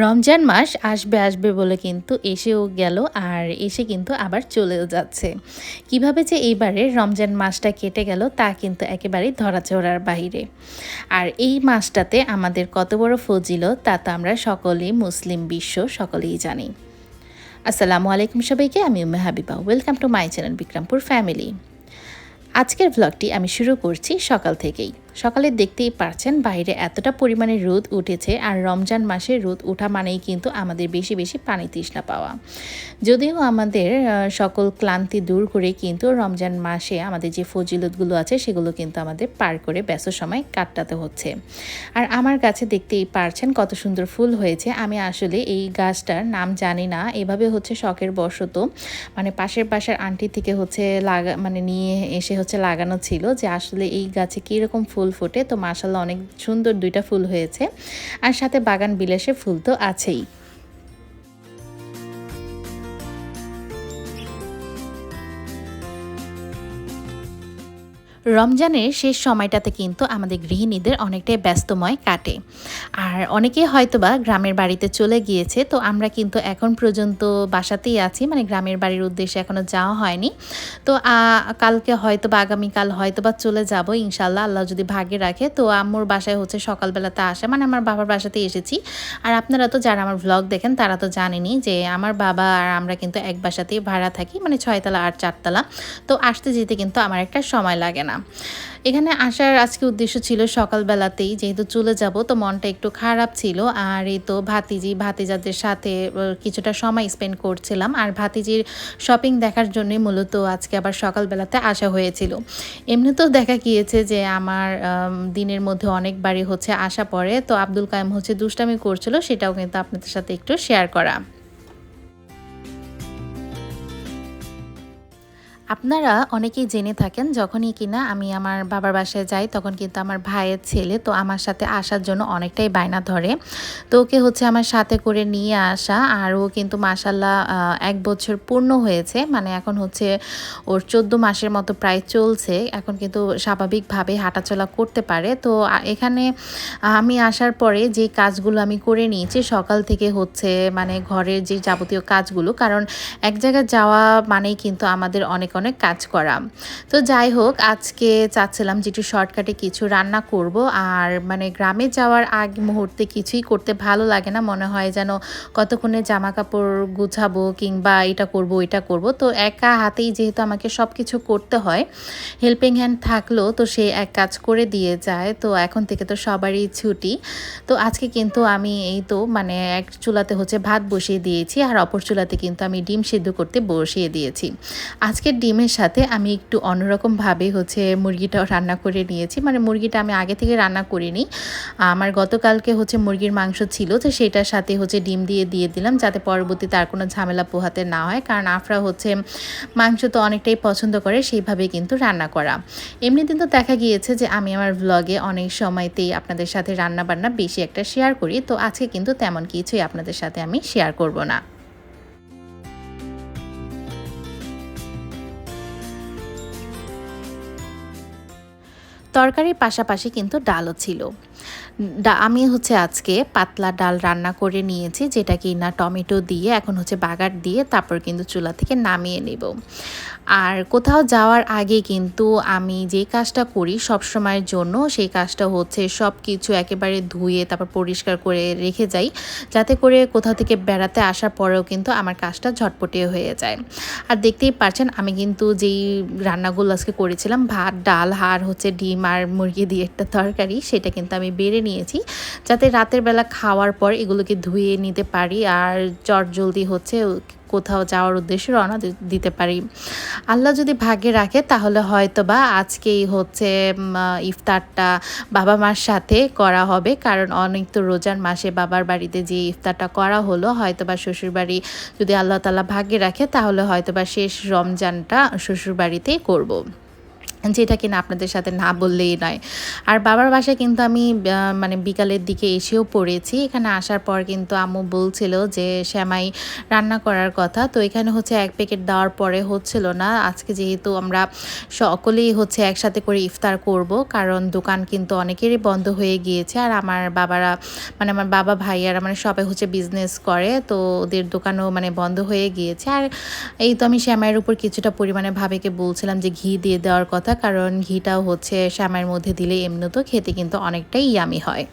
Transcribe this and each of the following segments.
রমজান মাস আসবে আসবে বলে কিন্তু এসেও গেল আর এসে কিন্তু আবার চলেও যাচ্ছে। কীভাবে যে এইবারে রমজান মাসটা কেটে গেল তা কিন্তু একেবারেই ধরাছোড়ার বাইরে। আর এই মাসটাতে আমাদের কত বড় ফজিল তা তো আমরা সকলেই মুসলিম বিশ্ব সকলেই জানি। আসসালামু আলাইকুম সবাইকে, আমি Umme Habiba. Welcome to my channel Bikrampur family আজকের ভ্লগটি আমি শুরু করছি সকাল থেকেই। সকালে দেখতেই পারছেন বাইরে এতটা পরিমাণে রোদ উঠেছে আর রমজান মাসে রোদ ওঠা মানেই কিন্তু আমাদের বেশি বেশি পানি তৃষ্ণা পাওয়া। যদিও আমাদের সকল ক্লান্তি দূর করে কিন্তু রমজান মাসে আমাদের যে ফজিলতগুলো আছে সেগুলো কিন্তু আমাদের পার করে ব্যস্ত সময় কাটাতে হচ্ছে। আর আমার গাছে দেখতেই পারছেন কত সুন্দর ফুল হয়েছে। আমি আসলে এই গাছটার নাম জানি না। এভাবে হচ্ছে শখের বশত মানে পাশের পাশের আন্টি থেকে হচ্ছে লাগা মানে নিয়ে এসে হচ্ছে লাগানো ছিল যে আসলে এই গাছে কীরকম ফুল ফুল ফুটে। তো মাসাল্লাহ অনেক সুন্দর দুইটা ফুল হয়েছে। আর সাথে বাগান বিলাসে ফুল তো আছেই। রমজানের শেষ সময়টাতে কিন্তু আমাদের গৃহিণীদের অনেকটাই ব্যস্তময় কাটে। আর অনেকে হয়তোবা গ্রামের বাড়িতে চলে গিয়েছে, তো আমরা কিন্তু এখন পর্যন্ত বাসাতেই আছি মানে গ্রামের বাড়ির উদ্দেশ্যে এখনও যাওয়া হয়নি। তো কালকে হয়তো বা আগামীকাল হয়তো বা চলে যাব ইনশাল্লাহ আল্লাহ যদি ভাগে রাখে। তো, আম্মুর বাসায় হচ্ছে সকালবেলাতে আসে মানে আমার বাবার বাসাতে এসেছি। আর আপনারা তো যারা আমার ভ্লগ দেখেন, তারা তো জানেনি যে আমার বাবা আর আমরা কিন্তু এক বাসাতেই ভাড়া থাকি মানে ছয়তলা আর চারতলা। তো, আসতে যেতে কিন্তু আমার একটা সময় লাগে না। না। এখানে আসার আজকে উদ্দেশ্য ছিল সকালবেলাতেই, যেহেতু চলে যাব, তো মনটা একটু খারাপ ছিল। আর এই তো ভাতিজি, ভাতিজাদের সাথে কিছুটা সময় স্পেন্ড করছিলাম। আর ভাতিজির শপিং দেখার জন্যই মূলত আজকে আবার সকালবেলাতে আসা হয়েছিল। এমনিতেও দেখা গিয়েছে যে আমার দিনের মধ্যে অনেকবারই হচ্ছে আসা পড়ে। তো আব্দুল কায়েম হচ্ছে দুষ্টামি করছিল, সেটাও কিন্তু আপনাদের সাথে একটু শেয়ার করা। আপনারা অনেকেই জেনে থাকেন যখনই কিনা আমি আমার বাবার বাসায় যাই, তখন কিন্তু আমার ভাইয়ের ছেলে তো আমার সাথে আসার জন্য অনেকটাই বায়না ধরে। তো ওকে হচ্ছে আমার সাথে করে নিয়ে আসা আর ও কিন্তু মাসাল্লাহ এক বছর পূর্ণ হয়েছে। মানে এখন হচ্ছে ওর চোদ্দ মাসের মতো প্রায় চলছে। এখন কিন্তু স্বাভাবিকভাবে হাঁটাচলা করতে পারে। তো এখানে আমি আসার পরে যে কাজগুলো আমি করে নিয়েছি, সকাল থেকে হচ্ছে মানে ঘরের যে যাবতীয় কাজগুলো, কারণ এক জায়গায় যাওয়া মানেই কিন্তু আমাদের অনেক অনেক কাজ করা। তো যাই হোক, আজকে চাচ্ছিলাম যে একটু শর্টকাটে কিছু রান্না করব। আর মানে গ্রামে যাওয়ার আগ মুহূর্তে কিছুই করতে ভালো লাগে না। মনে হয় যেন কতক্ষণে জামা কাপড় গুছাবো কিংবা এটা করব এটা করব। তো একা হাতেই যেহেতু আমাকে সব কিছু করতে হয় হেল্পিং হ্যান্ড থাকলেও তো সে এক কাজ করে দিয়ে যায়। তো এখন থেকে তো সবারই ছুটি। তো আজকে কিন্তু আমি এই তো মানে এক চুলাতে হচ্ছে ভাত বসিয়ে দিয়েছি। আর অপর চুলাতে কিন্তু আমি ডিম সিদ্ধ করতে বসিয়ে দিয়েছি। আজকের ডিম ডিমের সাথে আমি একটু অন্যরকমভাবে হচ্ছে মুরগিটাও রান্না করে নিয়েছি। মানে মুরগিটা আমি আগে থেকে রান্না করিনি। আমার গতকালকে হচ্ছে মুরগির মাংস ছিল, তো সেটার সাথে হচ্ছে ডিম দিয়ে দিয়ে দিলাম যাতে পরবর্তী তার কোনো ঝামেলা পোহাতে না হয়। কারণ আফরা হচ্ছে মাংস তো অনেকটাই পছন্দ করে, সেইভাবে কিন্তু রান্না করা। এমনি কিন্তু দেখা গিয়েছে যে আমি আমার ভ্লগে অনেক সময়তেই আপনাদের সাথে রান্না বান্না বেশি একটা শেয়ার করি, তো আজকে কিন্তু তেমন কিছুই আপনাদের সাথে আমি শেয়ার করব না। তরকারির পাশাপাশি কিন্তু ডালও ছিল। আমি হচ্ছে আজকে পাতলা ডাল রান্না করে নিয়েছি, যেটা কি না টমেটো দিয়ে, এখন হচ্ছে বাগার দিয়ে, তারপর কিন্তু চুলা থেকে নামিয়ে নেব। আর কোথাও যাওয়ার আগে কিন্তু আমি যে কাজটা করি সব সময়ের জন্য, সেই কাজটা হচ্ছে সব কিছু একেবারে ধুয়ে তারপর পরিষ্কার করে রেখে যাই। যাতে করে কোথাও থেকে বেড়াতে আসার পরেও কিন্তু আমার কাজটা ঝটপটে হয়ে যায়। আর দেখতেই পারছেন, আমি কিন্তু যেই রান্নাগুলো আজকে করেছিলাম, ভাত, ডাল হাড় হচ্ছে ডিম আর মুরগি দিয়ে একটা তরকারি, সেটা কিন্তু আমি বেড়ে নিয়েছি। যাতে রাতের বেলা খাওয়ার পর এগুলোকে ধুয়ে নিতে পারি, আর চট জলদি হচ্ছে কোথাও যাওয়ার উদ্দেশ্যে রওনা দিতে পারি আল্লাহ যদি ভাগ্যে রাখে, তাহলে হয়তো বা আজকেই হচ্ছে ইফতারটা বাবা মার সাথে করা হবে কারণ অনেক তো রোজার মাসে বাবার বাড়িতে যে ইফতারটা করা হলো হয়তো বা শ্বশুরবাড়ি যদি আল্লাহ তালা ভাগ্যে রাখে, তাহলে হয়তো বা শেষ রমজানটা শ্বশুরবাড়িতেই করব। যেটা কিনা আপনাদের সাথে না বললেই নয়। আর বাবার বাসায় কিন্তু আমি মানে বিকালের দিকে এসেও পড়েছি। এখানে আসার পর কিন্তু আম্মু বলছিল যে, শ্যামাই, রান্না করার কথা। তো এখানে হচ্ছে এক প্যাকেট দেওয়ার পরে হচ্ছিল না। আজকে যেহেতু আমরা সকলেই হচ্ছে একসাথে করে ইফতার করব, কারণ দোকান কিন্তু অনেকেরই বন্ধ হয়ে গিয়েছে। আর আমার বাবারা মানে আমার বাবা ভাইয়ারা মানে সবাই হচ্ছে বিজনেস করে, তো ওদের দোকানও মানে বন্ধ হয়ে গিয়েছে। আর এই তো আমি শ্যামাইয়ের উপর কিছুটা পরিমাণে ভাবেকে বলছিলাম যে, ঘি দিয়ে দেওয়ার কথা। কারণ ঘিটাও হচ্ছে শ্যামের মধ্যে দিলে এমনি তো খেতে কিন্তু অনেকটাই ইয়ামি হয়।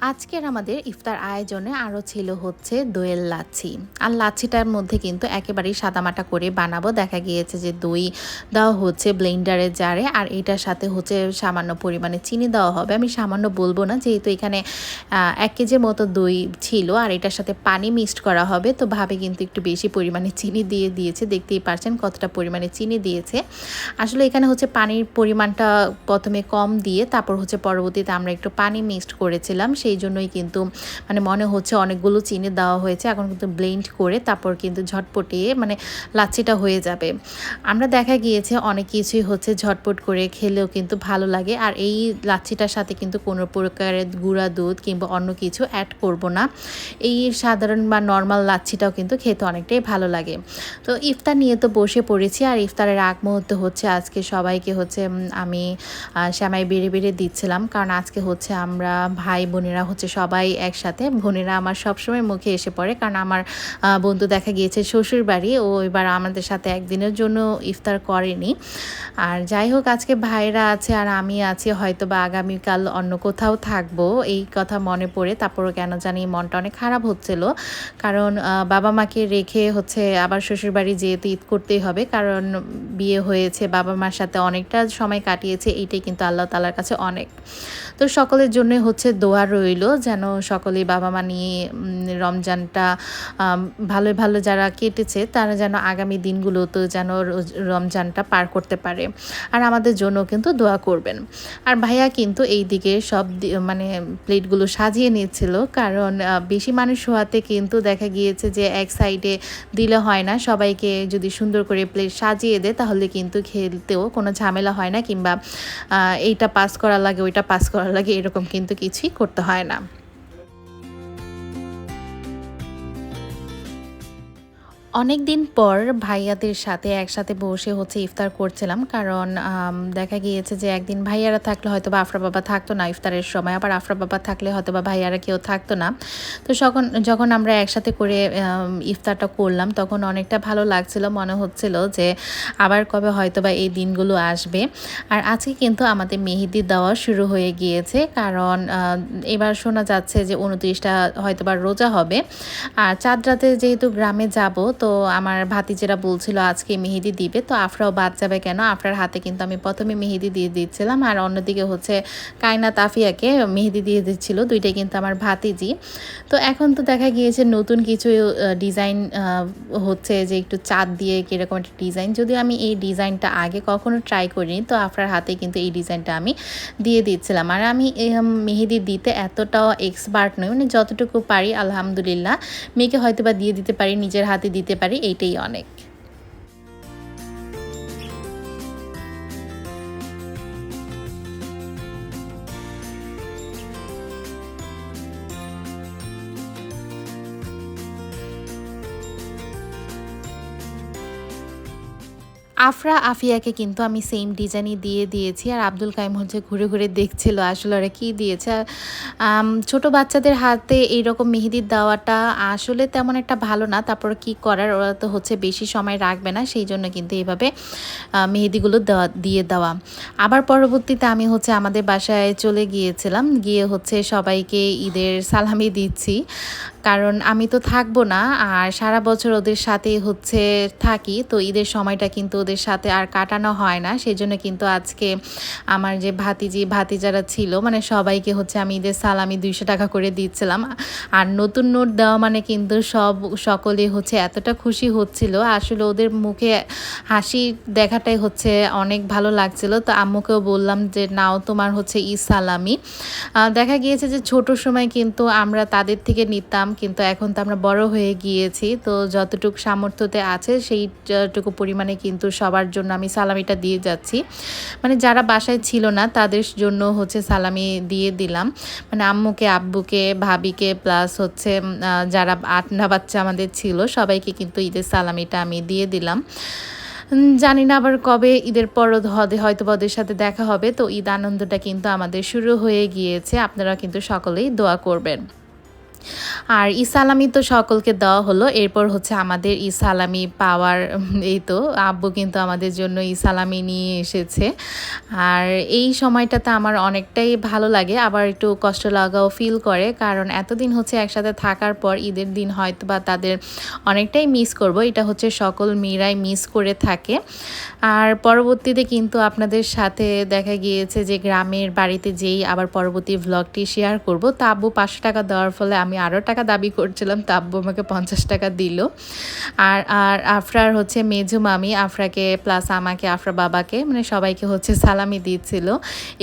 আজকের আমাদের ইফতার আয়োজনে আরও ছিল হচ্ছে দইয়ের লাচ্ছি। আর লাচ্ছিটার মধ্যে কিন্তু একেবারেই সাদামাটা করে বানাবো। দেখা গিয়েছে যে দই দেওয়া হচ্ছে ব্লেন্ডারের জারে, আর এটার সাথে হচ্ছে সামান্য পরিমাণে চিনি দেওয়া হবে। আমি সামান্য বলব না, যেহেতু এখানে এক কেজির মতো দই ছিল, আর এটার সাথে পানি মিক্সড করা হবে, তো ভাবে কিন্তু একটু বেশি পরিমাণে চিনি দিয়ে দিয়েছে। দেখতেই পারছেন কতটা পরিমাণে চিনি দিয়েছে। আসলে এখানে হচ্ছে পানির পরিমাণটা প্রথমে কম দিয়ে, তারপর হচ্ছে পরবর্তীতে আমরা একটু পানি মিক্সড করেছিলাম। সেই জন্যই কিন্তু মানে মনে হচ্ছে অনেকগুলো চিনি দেওয়া হয়েছে। এখন কিন্তু ব্লেন্ড করে তারপর কিন্তু ঝটপটিয়ে মানে লাচ্ছিটা হয়ে যাবে। আমরা দেখা গিয়েছে অনেক কিছুই হচ্ছে ঝটপট করে খেলেও কিন্তু ভালো লাগে। আর এই লাচ্ছিটার সাথে কিন্তু কোনো প্রকারের গুঁড়া দুধ কিংবা অন্য কিছু অ্যাড করব না। এই সাধারণ বা নর্মাল লাচ্ছিটাও কিন্তু খেতে অনেকটাই ভালো লাগে। তো ইফতার নিয়ে তো বসে পড়েছি। আর ইফতারের আগ মুহূর্তে হচ্ছে আজকে সবাইকে হচ্ছে আমি শ্যামাই বেড়ে বেড়ে দিচ্ছিলাম। কারণ আজকে হচ্ছে আমরা ভাই বোনেরা বোনেরা হচ্ছে সবাই একসাথে। বোনেরা আমার সবসময় মুখে এসে পড়ে কারণ আমার বন্ধু দেখা গিয়েছে শ্বশুর বাড়ি ও এবার আমাদের সাথে একদিনের জন্য ইফতার করেনি। আর যাই হোক, আজকে ভাইরা আছে আর আমি আছি। হয়তো বা আগামীকাল অন্য কোথাও থাকব। এই কথা মনে পড়ে তারপরও কেন জানি মনটা অনেক খারাপ হচ্ছিল। কারণ বাবা মাকে রেখে হচ্ছে আবার শ্বশুর বাড়ি যেহেতু ঈদ করতেই হবে, কারণ বিয়ে হয়েছে, বাবা মার সাথে অনেকটা সময় কাটিয়েছে, এইটাই কিন্তু আল্লাহ তালার কাছে অনেক। তো সকলের জন্য হচ্ছে দোয়া রইল, যেন সকলেই বাবা মা নিয়ে রমজানটা ভালো ভালো যারা কেটেছে, তারা যেন আগামী দিনগুলোতেও যেন রমজানটা পার করতে পারে। আর আমাদের জন্য কিন্তু দোয়া করবেন। আর ভাইয়া কিন্তু এই দিকে সব মানে প্লেটগুলো সাজিয়ে নিচ্ছিল কারণ বেশি মানুষ হওয়াতে কিন্তু দেখা গিয়েছে যে এক সাইডে দিলে হয় না, সবাইকে যদি সুন্দর করে প্লেট সাজিয়ে দেয়, তাহলে কিন্তু খেলতেও কোনো ঝামেলা হয় না, কিংবা এইটা পাস করা লাগে, ওইটা পাস করা লাগে, এরকম কিন্তু কিছুই করতে হয় না অনেক দিন পর ভাইয়াদের সাথে একসাথে বসে হচ্ছে ইফতার করছিলাম, কারণ দেখা গিয়েছে যে একদিন ভাইয়ারা থাকলে হয়তো বা আফরা বাবা থাকতো না ইফতারের সময়, আবার আফরা বাবা থাকলে হয়তো বা ভাইয়ারা কেউ থাকতো না। তো যখন যখন আমরা একসাথে করে ইফতারটা করলাম, তখন অনেকটা ভালো লাগছিল, মনে হচ্ছিল যে আবার কবে হয়তো বা এই দিনগুলো আসবে। আর আজকে কিন্তু আমাদের মেহেদি দেওয়া শুরু হয়ে গিয়েছে, কারণ এবার শোনা যাচ্ছে যে উনত্রিশটা হয়তো বা রোজা হবে। আর চাঁদ রাতে যেহেতু গ্রামে যাব, তো তো আমার ভাতিজেরা বলছিল, আজকে মেহেদি দিবে। তো আফরাও বাদ যাবে কেন? আফরার হাতে কিন্তু আমি প্রথমে মেহেদি দিয়ে দিচ্ছিলাম। আর অন্যদিকে হচ্ছে কায়না তাফিয়াকে মেহেদি দিয়ে দিচ্ছিল, দুইটাই কিন্তু আমার ভাতিজি। তো এখন তো দেখা গিয়েছে নতুন কিছু ডিজাইন হচ্ছে যে একটু চাঁদ দিয়ে কীরকম একটা ডিজাইন। যদিও আমি এই ডিজাইনটা আগে কখনো ট্রাই করিনি, তো আফরার হাতে কিন্তু এই ডিজাইনটা আমি দিয়ে দিচ্ছিলাম। আর আমি মেহেদি দিতে এতটাও এক্সপার্ট নই মানে যতটুকু পারি, আলহামদুলিল্লাহ। মেয়েকে হয়তো বা দিয়ে দিতে পারি, নিজের হাতে দিতে পারি এইটাই অনেক। আফরা আফিয়াকে কিন্তু আমি সেম ডিজাইনই দিয়ে দিয়েছি। আর আব্দুল কাইম হচ্ছে ঘুরে ঘুরে দেখছিল আসলে ওরা কী দিয়েছে। ছোট বাচ্চাদের হাতে এইরকম মেহেদির দেওয়াটা আসলে তেমন একটা ভালো না। তারপর কি করার? ওরা তো হচ্ছে বেশি সময় রাখবে না। সেই জন্য কিন্তু এইভাবে মেহেদিগুলো দেওয়া, দিয়ে দেওয়া। আবার পরবর্তীতে আমি হচ্ছে আমাদের বাসায় চলে গিয়েছিলাম। গিয়ে হচ্ছে সবাইকে ঈদের সালামি দিচ্ছি। কারণ আমি তো থাকব না, আর সারা বছর ওদের সাথে হচ্ছে থাকি, তো ঈদের সময়টা কিন্তু ওদের সাথে আর কাটানো হয় না। সেই জন্য কিন্তু আজকে আমার যে ভাতিজি, ভাতিজারা ছিল মানে সবাইকে হচ্ছে আমি ঈদের সালামি দুইশো টাকা করে দিচ্ছিলাম। আর নতুন নোট দেওয়া মানে কিন্তু সব, সকলে হচ্ছে এতটা খুশি হচ্ছিল। আসলে ওদের মুখে হাসি দেখাটাই হচ্ছে অনেক ভালো লাগছিল। তো আম্মুকেও বললাম যে, নাও তোমার হচ্ছে ঈদ সালামি। দেখা গিয়েছে যে ছোট সময় কিন্তু আমরা তাদের থেকে নিতাম। কিন্তু এখন তো আমরা বড় হয়ে গিয়েছি, তো যতটুকু সামর্থ্যতে আছে সেইটুকু পরিমাণে কিন্তু সবার জন্য আমি সালামিটা দিয়ে যাচ্ছি। মানে যারা বাসায় ছিল না, তাদের জন্য হচ্ছে সালামি দিয়ে দিলাম। মানে আম্মুকে, আব্বুকে, ভাবিকে প্লাস হচ্ছে যারা আটনা বাচ্চা আমাদের ছিল, সবাইকে কিন্তু ঈদের সালামিটা আমি দিয়ে দিলাম। জানি না আবার কবে ঈদের পর হয়তো ওদের সাথে দেখা হবে, তো ঈদ আনন্দটা কিন্তু আমাদের শুরু হয়ে গিয়েছে। আপনারা কিন্তু সকলেই দোয়া করবেন। আর ই সালামি তো সকলকে দেওয়া হলো। এরপর হচ্ছে আমাদের ই সালামি পাওয়ার, এই তো আব্বু কিন্তু আমাদের জন্য ই সালামি নিয়ে এসেছে। আর এই সময়টাতে আমার অনেকটাই ভালো লাগে, আবার একটু কষ্ট লাগাও ফিল করে, কারণ এতদিন হচ্ছে একসাথে থাকার পর ঈদের দিন হয়তো বা তাদের অনেকটাই মিস করব। এটা হচ্ছে সকল মেয়েরাই মিস করে থাকে। আর পরবর্তীতে কিন্তু আপনাদের সাথে দেখা গিয়েছে যে গ্রামের বাড়িতে যেই আবার পরবর্তী ভ্লগটি শেয়ার করব, তা আব্বু পাঁচশো টাকা দেওয়ার ফলে আমি আরও টাকা দাবি করছিলাম, তা আব্বু আমাকে পঞ্চাশ টাকা দিল। আর আর আফরার হচ্ছে মেজু মামি, আফরাকে প্লাস আমাকে, আফরা বাবাকে মানে সবাইকে হচ্ছে সালামি দিচ্ছিল।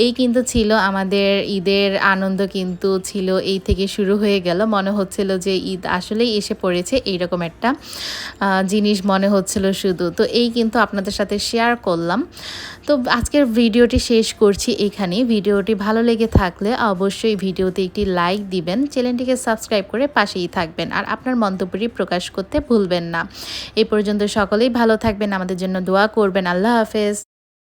এই কিন্তু ছিল আমাদের ঈদের আনন্দ কিন্তু ছিল এই থেকে শুরু হয়ে গেল। মনে হচ্ছিল যে ঈদ আসলেই এসে পড়েছে এইরকম একটা জিনিস মনে হচ্ছিল শুধু। তো এই কিন্তু আপনাদের সাথে শেয়ার করলাম। তো আজকের ভিডিওটি শেষ করছি এখানে ভিডিওটি ভালো লেগে থাকলে অবশ্যই ভিডিওতে একটি লাইক দিবেন, চ্যানেলটিকে সাবস্ক্রাইব করে পাশেই থাকবেন আর আপনার মন্তব্যটি প্রকাশ করতে ভুলবেন না। এ পর্যন্ত সকলেই ভালো থাকবেন, আমাদের জন্য দোয়া করবেন। আল্লাহ হাফেজ।